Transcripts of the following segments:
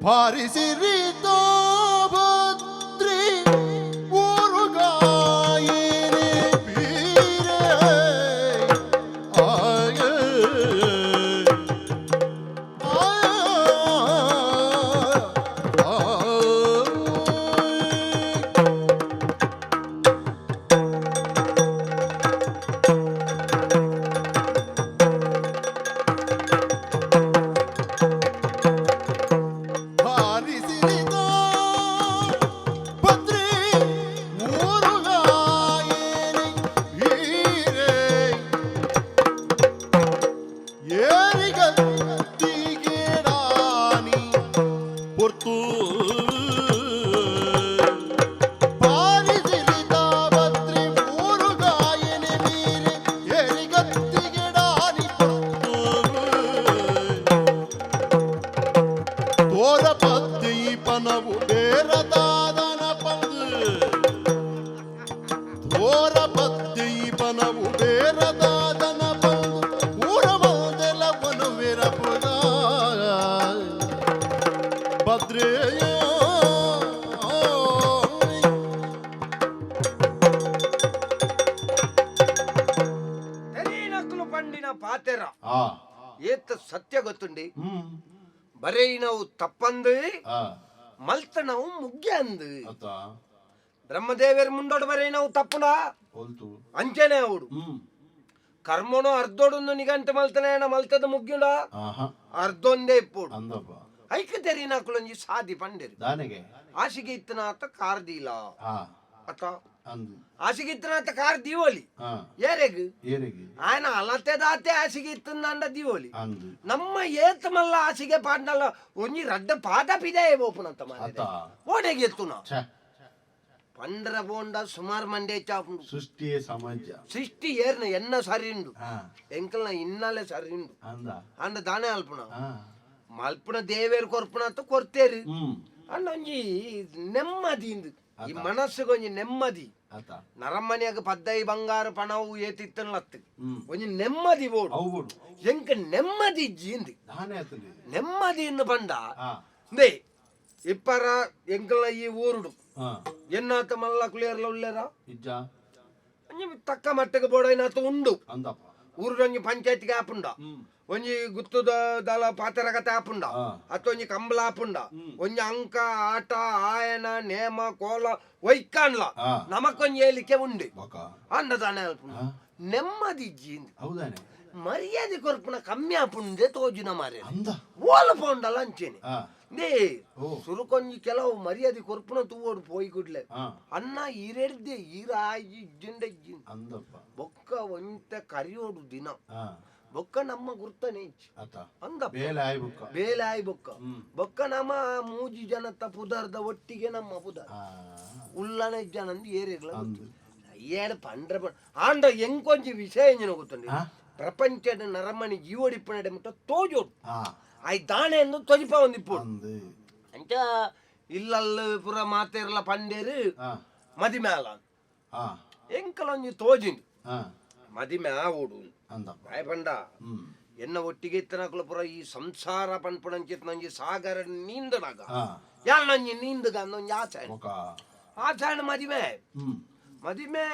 Paris'i Rito ಪತ್ತಿ ಪನವು ಬೇರದಾದನ ಪಂದು ತೋರ ಪತ್ತಿ ಪನವು ಬೇರದಾದನ ಪಂಡಿನ ಪಾತೆರ ಆ ಏತ ಸತ್ಯ ಗೊತ್ತುಂಡಿ ಹ್ಮ್ ಬರೀ ನಾವು ತಪ್ಪಂದು ಆ ಮಲ್ತ ನಾವು ಮುಗ್ಯ ಅಂದು ಅತ್ತ ಬ್ರಹ್ಮದೇವರ ಮುಂದೋಡು ಬರೀ ನಾವು ತಪ್ಪುನ ಹೊಲ್ತು ಅಂಚನೆ ಅವಡು ಹ್ಮ್ ಕರ್ಮಣೋ ಅರ್ಧೋಡೊಂದು ನಿಗಂಟ ಮಲ್ತನೆ ಮಲ್ತದ ಮುಗ್ಯುಂಡ ಆಹಾ ಅರ್ಧೊಂದೇ ಇಪ್ಪುಡು ಅಂದಪ್ಪ ಐಕ ತೆರೀನಕ್ಲೊಂಜಿ ಆಸಿಗಿತ್ತನಂತ ಕಾರ್ ದಿವೋಲಿ. ಏರೆಗ್? ಆಯ್ನ ಅಲತೆ ದಾತೆ ಆಸಿಗೆ ಇತ್ತಂದ ದಿವೋಲಿ ನಮ್ಮ ಏತ್ ಮಲ್ಲ ಆಸಿಗೆ ಪಾಡ್ನಲ್ಲ ಒಂಜಿ ರಡ್ಡ ಪಾದ ಪಿದೆ ಓಪನಂತ ಮಾಡಿದೆ ಓಡೆಗೆ ಎತ್ತು ನಾವು ಪಂಡರ ಬೋಂಡ ಸುಮಾರು ಮಂಡೆ ಚಾಪುಂಡು. ಸೃಷ್ಟಿಯೇ ಸಮಾಜ. ಸೃಷ್ಟಿ ಏರ್ನ ಎನ್ನ ಸರಿಂಡು? ಎಂಕಲ್ನ ಇನ್ನಲೆ ಸರಿಂಡು. ಅಂಡ ದಾನೆ ಅಲ್ಪಣ ಮಲ್ಪಣ ದೇವೇರು ಕೊರ್ಪಣ ಅಂತ ಕೊರ್ತೇರಿ. ಅಂಡ ಒಂಜಿ ನೆಮ್ಮದಿಯಿಂದ ಈ ಮನಸ್ಸಿಗೆ ಒಂಜಿ ನೆಮ್ಮದಿ. ನರಮ್ಮನೆಯಾಗ ಪದ್ದೈ ಬಂಗಾರ ಪಣವು ಏತಿತ್ತನ್ಲತ್ತು ಲತ್ತು. ಒಂಜಿ ನೆಮ್ಮದಿ ಬೋಡು. ಎಂಕ ನೆಮ್ಮದಿ ಜೀಂದಿ ನೆಮ್ಮದಿ ಇನ್ನು ಬಂದ. ದೇ ಇಪ್ಪರ ಎಂಕಲ ಈ ಊರುಡು. ಎನ್ನಾತ ಮಲ್ಲ ಕುಳಿಯರ್ಲ ಉಳ್ಳೇರ? ಒಂಜಿ ತಕ್ಕ ಮಟ್ಟಗೆ ಬೋಡೈನಾತ ಉಂಡು. ಅಂದಪ್ಪ. ಊರುಡು ಒಂಜಿ ಪಂಚಾಯತ್ಗೆ ಆಪುಂಡ ಹ್ಮ್ ಒಂಜಿ ಗುತ್ತುದ ದಲ ಪಾತರಗತೆ ಆಪುಂಡ ಹಾ. ಅತ್ತ ಒಂಜಿ ಕಂಬಳ ಆಪುಂಡ ಹ್ಮ್. ಒಂಜಿ ಅಂಕ ಆಟ ಆಯನ ನೇಮ ಕೋಲ ಒಯ್ಕಾನ್ಲ ಹಾ. ನಮಕೊಂಜಿ ಏಲಿಕೆ ಉಂಡು ಬಕ ಅಂಡದಾನೆ ಅಲ್ಪುಂಡ ಹಾ ನೆಮ್ಮದಿ ಜೀಂದು ಹೌದಾನೆ ಮರ್ಯಾದೆ ಕೊರ್ಪುನ ಕಮ್ಮಿ ಆಪುಂಡೆ ತೋಜುನ ಮಾರೆ ಅಂದ ಓಲ ಪೋಂಡಲ್ಲ ಅಂಚೇನೆ ಓ. ಸುರುಕೊಂಜಿ ಕೆಲವು ಮರ್ಯಾದೆ ಕೊರ್ಪುನ ತೂವೋಡು ಪೋಯಿ ಕುಡ್ಲೆ ಅನ್ನ ಈರೆಡ್ದೆ ಈರಾಯಿ ಇಜ್ಜಿಂಡ ಅಂದಪ್ಪ. ಬೊಕ್ಕ ಒಂತ ಕರಿಯೋಡು ದಿನ. ಬೊಕ್ಕ ನಮ್ಮ ಗುರ್ತನೆ ಇಜ್ಜಿ ಆತ. ಅಂದ ಬೇಲೆ ಆಯ್ ಬುಕ್ಕ. ಬೇಲಾಯಿ ಬೊಕ್ಕ. ನಮ್ಮ ಮೂಜಿ ಜನತ ಪುದರ್ದ ಒಟ್ಟಿಗೆ ನಮ್ಮ ಪುದರ್. ಉಲ್ಲನ ಜನಂದು ಏರಿಗಳ ಅಂದು. ಏಳು ಪಂಡ್ರ ಪಂಡ್ ಆಂಡ ಎಂಕೊಂಜಿ ವಿಷಯ ಎಂಜಿನ ಗೊತ್ತುಂಡಿ ಹಾ. ಪ್ರಪಂಚದ ನರಮಣಿ ಜೀವಡಿಪ್ಪನಡೆ ಮುಟ್ಟ ತೋಜೋಡು ಹಾ ಆಯ್ ದಾಣೆ ಎಂದು ತೊಜಿಪ ಒಂದಿಪ್ಪೋಡು ಅಂದು ಅಂಚ ಇಲ್ಲಲ್ಲ ಪುರ ಮಾತೇರ್ಲ ಪಂಡೇರು ಹಾ ಮದಿಮೇಲ ಹಾ ಎಂಕಲೊಂಜಿ ತೋಜಿಂಡು ಹಾ ಮದಿಮೆ ಆವೋಡು ಅಂದಪ್ಪ ಬಾಯ್ ಪಂಡ ಹ್ಮ್ ಎನ್ನ ಒಟ್ಟಿಗೆ ಇತ್ತನಕುಲ ಪುರ ಈ ಸಂಸಾರ ಪನ್ಪುಣಂಚಿತ್ ನಂಜಿ ಸಾಗರ ನೀಂದನಾಗ ಹಾ ಯಾಲ್ ನಂಜಿ ನೀಂದಗ ಅನ್ನೊಂಜಿ ಆಚರಣೆ ಬಕ ಆಚರಣೆ ಮದಿಮೆ ಹ್ಮ್ ಮದಿಮೆ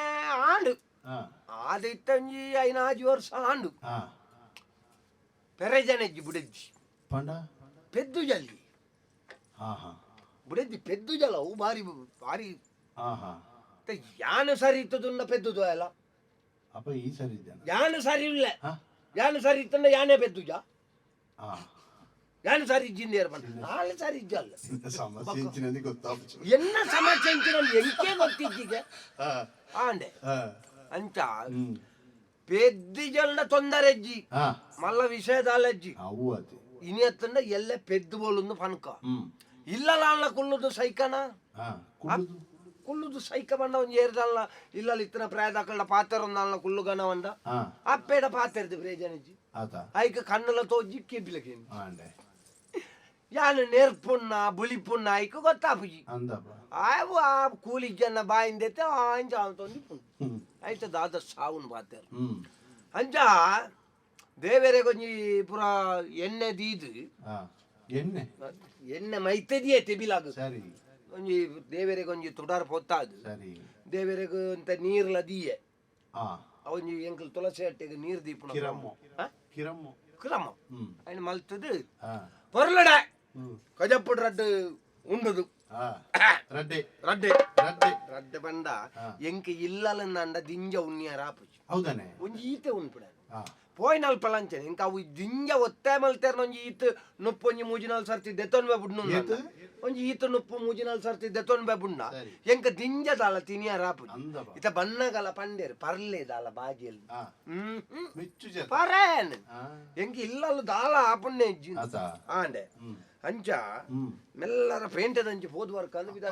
ಆಂಡು ಹಾ. ಆದಿತ್ತಂಜಿ ಐನಾಜಿ ವರ್ಷ ಆಂಡು. ಹಾ. ಪೆರೆಜನೆಜ್ಜಿ ಬುಡಜ್ಜಿ. ಪಂಡ? ಪೆದ್ದು ಜಲ್ಲಿ. ಹಾ ಹಾ. ಬುಡಜ್ಜಿ ಪೆದ್ದು ಜಲ ಅವು ಬಾರಿ ಬಾರಿ ಹಾ ಹಾ. ತೆ ಯಾನು ಸರಿ ಇತ್ತದುಂಡ ಪೆದ್ದುದು ಅಲ್ಲ ಅಪ್ಪ ಈ ಸರಿ ಇದ್ದೇನೆ ಯಾನು ಸರಿ ಇಲ್ಲ. ಹಾ. ಯಾನು ಸರಿ ಇತ್ತಂಡ ಯಾನೇ ಪೆದ್ದುಜ ಹಾ. ಆ ಆಂಡೆ. ಇಜ್ಜಿಂದ ಬಂದ ನಾಳೆ ಸರಿ ಇಜ್ಜಲ್ಲ ಇಂಥ ಸಮಸ್ಯೆ ಇಚ್ಚಿನಲ್ಲಿ ಗೊತ್ತಾಗ್ತು ಎನ್ನ ಸಮಸ್ಯೆ ಇಂಚಿನ ಎಂಕೆ ಗೊತ್ತಿಜ್ಜಿಗೆ ಹಾ ಆಂಡೆ ಹಾ ಅಂಚ ಹ್ಮ್ పెద్ది జల్న తొందరెజ్జి ಹಾ మళ్ళా విషేదాలెజ్జి ಅವು ಅತಿ ఇని ఎత్తుండ ఎల్లె పెద్దు బోలుంది పనుక ಹ್ಮ್ ఇళ్ళ కుళ్ళుదు సైకనా ಹಾ ಕುಡಿದು కుళ్ళుదు సైక బండ ಒಂದು ಏರ್ದಲ್ಲ ಇಲ್ಲ ಇತ್ತಿನ ಪ್ರಾಯದಾಕಳ ಪಾತ್ರ ಒಂದಲ್ಲ ಕುಳ್ಳುಗನ ಒಂದ ಹಾ ಅಪ್ಪೇಡ ಪಾತ್ರದ ಪ್ರೇಜನಿಜ್ಜಿ ಆತ ಐಕ ಕಣ್ಣಲ ತೋಜಿ ಕೆಬ್ಬಿಲಕೇನು ಅಂಡೆ ಯಾನು ನೆರ್ಪುನ್ನ ಬುಲಿಪುಣ್ಣ ಆಯ್ಕೆ ಗೊತ್ತಾಪುಜಿ ಆವು ಆ ಕೂಲಿ ಜನ ಬಾಯಿಂದೈತೆ ಅಂಜ ಅಂತಂದು ಆಯ್ತದ ಆದ ಸಾವುನ್ ಬಾತೇರು ಅಂಜ ದೇವೇರೆ ಕೊಂಜಿ ಪುರ ಎಣ್ಣೆ ದೀದು ಎಣ್ಣೆ ಎಣ್ಣೆ ಮೈತದಿಯೇ ತೆಬಿಲಾದು ಸರಿ ಕೊಂಜಿ ದೇವೇರೆ ಕೊಂಜಿ ತುಡಾರ್ ಪೊತ್ತಾದು ದೇವೇರೆ ಅಂತ ನೀರ್ಲ ದೀಯೆ ಅವನು ಎಂಕಲ್ ತುಳಸಿ ಅಟ್ಟೆಗೆ ನೀರು ದೀಪಣ ಕಿರಮ್ಮ ಕಿರಮ್ಮ ಕಿರಮ್ಮ ಅವನು ಮಲ್ತದು பொருளடை మల్తుడు ಹಾ పొరలడ ಹ್ಮ್ కజప్పుడు రడ్డు ఉండదు ಹಾ ರಡ್ಡೆ రడ్డు ರಡ್ಡೆ రడ్డు బండ ಹಾ. ఎంక ఇళ్ళలందండ దింజ ఉన్నియ రాపుచు ಹೌದಾನೆ ಒಂಜಿ ಈತೆ ಉಂಪುಡ ಹಾ పోయినాలు పలంచని ఇంకా అవి దింజ ఒత్తే మల్తేరు ಒಂಜಿ ఈత నొప్పు ಒಂಜಿ ಮೂಜಿನಾಲ್ ಸರ್ತಿ ದೆತೊನ್ ಬೆ ಏತ್? ಒಂಜಿ ಈತ ನೊಪ್ಪು ಮೂಜಿನಾಲ್ ಸರ್ತಿ ದೆತೊನ್ ಬೆ ಬುಣ್ಣ ಸರಿ. ಎಂಕ ದಿಂಜ ದಾಲ ತಿನಿಯ ರಾಪುಜು ಅಂದ ಬಾ. ಇತ ಬಣ್ಣಗಲ ಪಂಡೇರು ಪರ್ಲೆ ದಾಲ ಬಾಜಿಯಲ್ಲಿ ಹಾ ಹ್ಮ್ ಹ್ಮ್. ಮೆಚ್ಚು ಜನ ಪರೇನ್ ಹಾ ಎಂಕ ಇಲ್ಲಲು ದಾಲ ಆಪುಣ್ಣೆ ಆತ ಆಂಡೆ ಹ್ಮ್ ಅಂಚ ಮೆಲ್ಲರ ಪೇಂಟೆದ ಅಂಚೆ ಹೋದ ವರ್ಕ್ ಅಂದ್ರೆ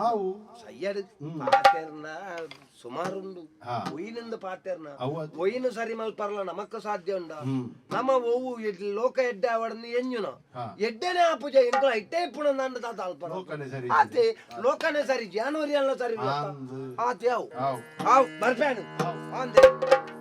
ಸಯ್ಯಡ್ ಪಾತೆರ್ನ ಸುಮಾರುಂಡು ಒಯ್ನಿಂದ ಪಾತೆರ್ನ ಒಯ್ನು ಸರಿ ಮಲ್ಪರ್ಲ ನಮಕ್ಕ ಸಾಧ್ಯ ಉಂಡ ನಮ್ಮ ಓವು ಲೋಕ ಎಡ್ಡೆ ಅವಡನ್ನ ಎಂಜುನ ಎಡ್ಡೆನೆ ಆಪುಜ ಎಂಕಲ ಇಟ್ಟೆ ಇಪ್ಪುಣ ನಂಡ ತಾತ ಅಲ್ಪರ ಆತೆ ಲೋಕನೆ ಸರಿ ಜಾನುವರಿ ಅಲ್ಲ ಸರಿ ಆತೆ ಅವು ಅವು ಬರ್ಪೇನು ಅಂದೆ